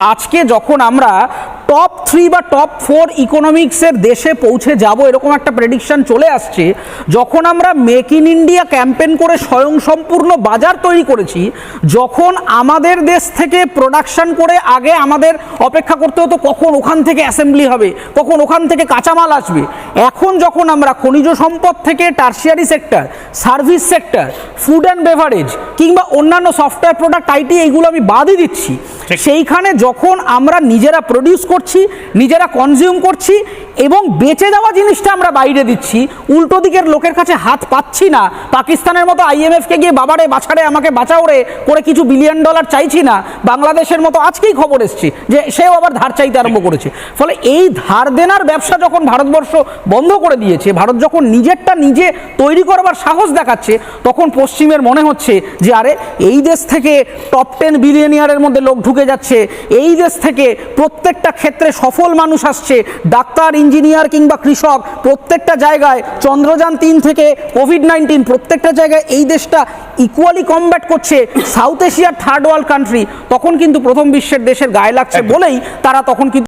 আজকে যখন আমরা টপ থ্রি বা টপ ফোর ইকোনমিক্সের দেশে পৌঁছে যাব এরকম একটা প্রেডিকশন চলে আসছে। যখন আমরা মেক ইন ইন্ডিয়া ক্যাম্পেন করে স্বয়ংসম্পূর্ণ বাজার তৈরি করেছি যখন আমাদের দেশ থেকে প্রোডাকশন করে আগে আমাদের অপেক্ষা করতে হতো কখন ওখান থেকে অ্যাসেম্বলি হবে কখন ওখান থেকে কাঁচামাল আসবে। এখন যখন আমরা খনিজ সম্পদ থেকে tertiary sector service sector food and beverage কিংবা অন্যান্য সফটওয়্যার প্রোডাক্ট আইটি এইগুলো আমি বাদই দিচ্ছি। সেইখানে যখন আমরা নিজেরা প্রডিউস করছি নিজেরা কনজিউম করছি এবং বেঁচে যাওয়া জিনিসটা আমরা বাইরে দিচ্ছি। উল্টো দিকের লোকের কাছে হাত পাচ্ছি না। পাকিস্তানের মতো আইএমএফকে গিয়ে বাবারে বাছাড়ে আমাকে বাঁচাও রে, করে কিছু বিলিয়ন ডলার চাইছি না। বাংলাদেশের মতো আজকেই খবর এসছে যে সেও আবার ধার চাইতে আরম্ভ করেছে। ফলে এই ধার দেনার ব্যবসা যখন ভারতবর্ষ বন্ধ করে দিয়েছে, ভারত যখন নিজেরটা নিজে তৈরি করবার সাহস দেখাচ্ছে, তখন পশ্চিমের মনে হচ্ছে যে, আরে, এই দেশ থেকে টপ টেন বিলিয়নিয়ারের মধ্যে লোক ঢুকে যাচ্ছে। এই দেশ থেকে প্রত্যেকটা ক্ষেত্রে সফল মানুষ আসছে। ডাক্তার ইঞ্জিনিয়ার কিংবা কৃষক প্রত্যেকটা জায়গায় চন্দ্রযান তিন থেকে কোভিড নাইন্টিন প্রত্যেকটা জায়গায় এই দেশটা ইকুয়ালি কমব্যাট করছে সাউথ এশিয়ার থার্ড ওয়ার্ল্ড কান্ট্রি তখন কিন্তু প্রথম বিশ্বের দেশের গায়ে লাগছে বলেই তারা তখন কিন্তু